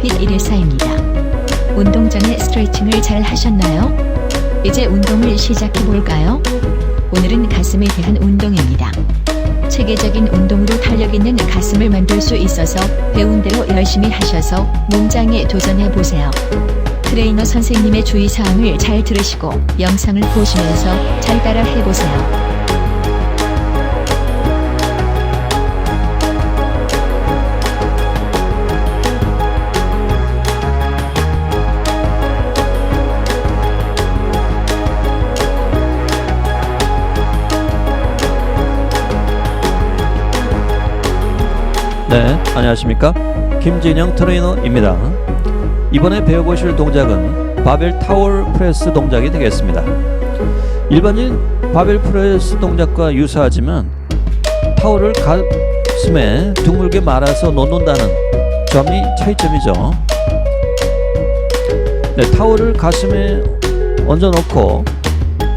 fit 114입니다. 운동 전에 스트레칭을 잘 하셨나요? 이제 운동을 시작해 볼까요? 오늘은 가슴에 대한 운동입니다. 체계적인 운동으로 탄력 있는 가슴을 만들 수 있어서 배운 대로 열심히 하셔서 몸장에 도전해 보세요. 트레이너 선생님의 주의 사항을 잘 들으시고 영상을 보시면서 잘 따라 해보세요. 네, 안녕하십니까? 김진영 트레이너입니다. 이번에 배워보실 동작은 바벨 타월 프레스 동작이 되겠습니다. 일반적인 바벨 프레스 동작과 유사하지만 타월을 가슴에 둥글게 말아서 놓는다는 점이 차이점이죠. 네, 타월을 가슴에 얹어놓고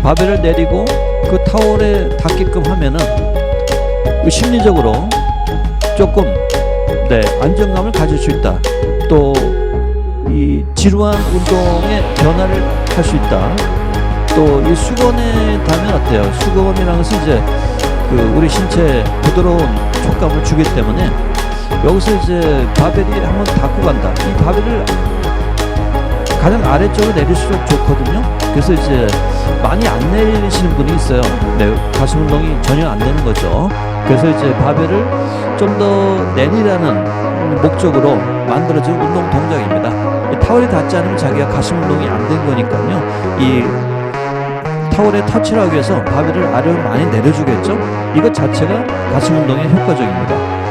바벨을 내리고 그 타월에 닿게끔 하면은 그 심리적으로 조금 네 안정감을 가질 수 있다. 또 이 지루한 운동의 변화를 할 수 있다. 또 이 수건에 닿으면 어때요? 수건이라는 것은 이제 그 우리 신체에 부드러운 촉감을 주기 때문에 여기서 이제 바벨이 한번 닿고 간다. 이 바벨을 가장 아래쪽으로 내릴수록 좋거든요. 그래서 이제 많이 안 내리시는 분이 있어요. 네, 가슴 운동이 전혀 안 되는 거죠. 그래서 이제 바벨을 좀 더 내리라는 목적으로 만들어진 운동 동작입니다. 이 타월에 닿지 않으면 자기가 가슴 운동이 안 된 거니까요. 이 타월에 터치를 하기 위해서 바벨을 아래로 많이 내려주겠죠. 이것 자체가 가슴 운동에 효과적입니다.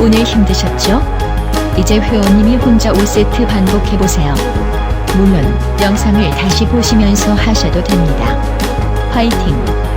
오늘 힘드셨죠? 이제 회원님이 혼자 5세트 반복해보세요. 물론 영상을 다시 보시면서 하셔도 됩니다. 화이팅!